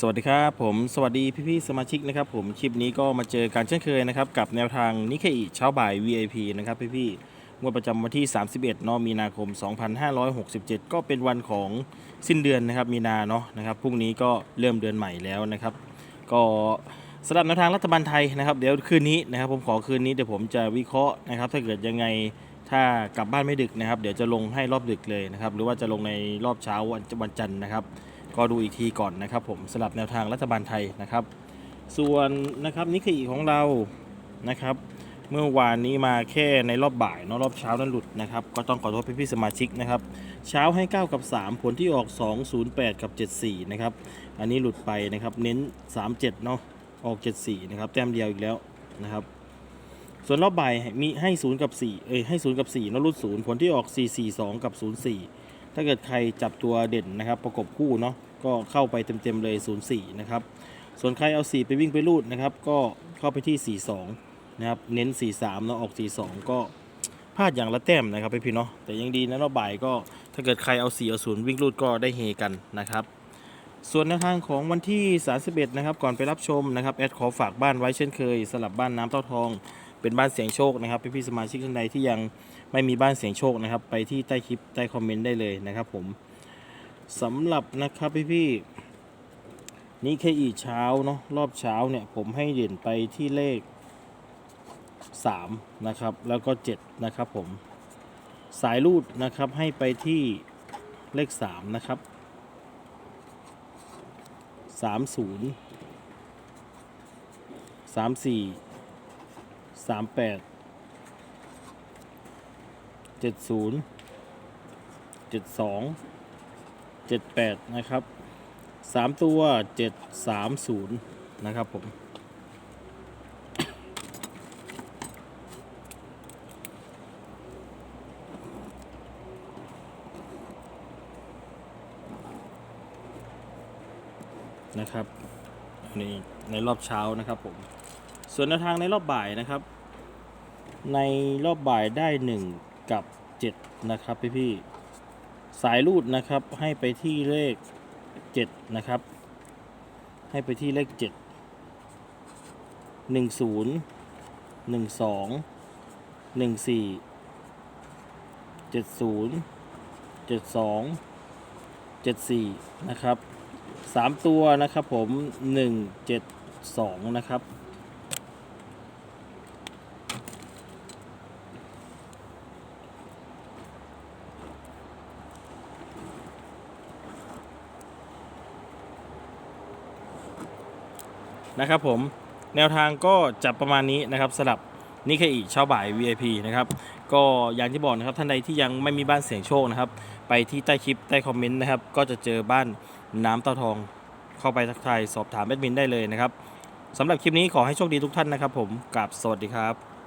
สวัสดีครับผมสวัสดีพี่ๆสมาชิกนะครับผมคลิปนี้ก็มาเจอกันเช่นเคยนะครับกับแนวทางนิเคอิเช้าบ่าย VIP นะครับพี่ๆงวดประจำวันที่ 31เนอมีนาคม 2567 ก็เป็นวันของสิ้นเดือนนะครับมีนาเนาะนะครับพรุ่งนี้ก็เริ่มเดือนใหม่แล้วนะครับ ก็สำหรับแนวทางรัฐบาลไทยนะครับ เดี๋ยวคืนนี้นะครับ ผมขอคืนนี้เดี๋ยวผมจะวิเคราะห์นะครับ ถ้าเกิดยังไงถ้ากลับบ้านไม่ดึกนะครับ เดี๋ยวจะลงให้รอบดึกเลยนะครับ หรือว่าจะลงในรอบเช้าวันจันทร์นะครับ ก็ดูอีกทีก่อนนะครับผมสลับแนวทางรัฐบาลไทยนะครับ ส่วนนะครับนิเคอีของเรานะครับ เมื่อวานนี้มาแค่ในรอบบ่ายเนอะรอบเช้านั้นหลุดนะครับ ก็ต้องขอโทษพี่ๆสมาชิกนะครับ เช้าให้ 9 กับ 3 ผลที่ออก 208 กับ 74 นะครับ อันนี้หลุดไปนะครับเน้น 37 เนาะออก 74 นะครับ แต้มเดียวอีกแล้วนะครับส่วนรอบบ่ายมีให้ 0 กับ 4 เอ้ยให้ 0 กับ4เนอะรุด0ผลที่ออก 442 กับ 04 ถ้าเกิดใครจับตัวเด่นนะครับประกบคู่เนาะก็เข้าไปเต็มๆเลย 04 นะครับ ส่วนใครเอา 4 ไปวิ่งไปรูดนะครับ ก็เข้าไปที่ 42 นะครับ เน้น 43 เนาะออก 42 ก็พลาดอย่างละแต้มนะครับพี่ๆเนาะแต่ยังดีนะรอบบ่ายก็ถ้าเกิดใครเอา 4 เอา 0 วิ่งรูดก็ได้เฮกันนะครับ ส่วนแนวทางของวันที่ 31 นะครับ ก่อนไปรับชมนะครับ แอดขอฝากบ้านไว้เช่นเคยสลับบ้านน้ำเต้าทอง เป็นบ้านเสียงโชคนะครับพี่ๆสมาชิกท่านใดที่ยังไม่มีบ้านเสียงโชคนะครับ ไปที่ใต้คลิปใต้คอมเมนต์ได้เลยนะครับผมสำหรับนะครับพี่ๆนี่แค่อีเช้าเนาะรอบเช้าเนี่ยผมให้เด่นไปที่เลข 3 นะครับ แล้วก็ 7 นะครับผมสายรูดนะครับให้ไปที่เลข 3 นะครับสามศูนย์ สามแปดเจ็ดศูนย์เจ็ดสองเจ็ดแปดนะครับสามตัวเจ็ดสามศูนย์นะครับผมนะครับในในรอบเช้านะครับผม ส่วนแนวทางในรอบบ่ายนะครับ ในรอบบ่ายได้ 1 กับ 7 นะครับพี่พี่สายรูดนะครับให้ไปที่เลข 7 นะครับ ให้ไปที่เลข 7 1 0 1 2 1 4 70 72 74 นะครับสามตัวนะครับผมหนึ่งเจ็ดสองนะครับ นะครับผมแนวทางก็จะประมาณนี้นะครับสำหรับนิเคอีเช้าบ่าย VIP นะครับก็อย่างที่บอกนะครับท่านใดที่ยังไม่มีบ้านเสียงโชคนะครับ ไปที่ใต้คลิปใต้คอมเมนต์นะครับ ก็จะเจอบ้านน้ำเต้าทอง เข้าไปทักทายสอบถามแอดมินได้เลยนะครับสำหรับคลิปนี้ขอให้โชคดีทุกท่านนะครับ ผมกับสวัสดีครับ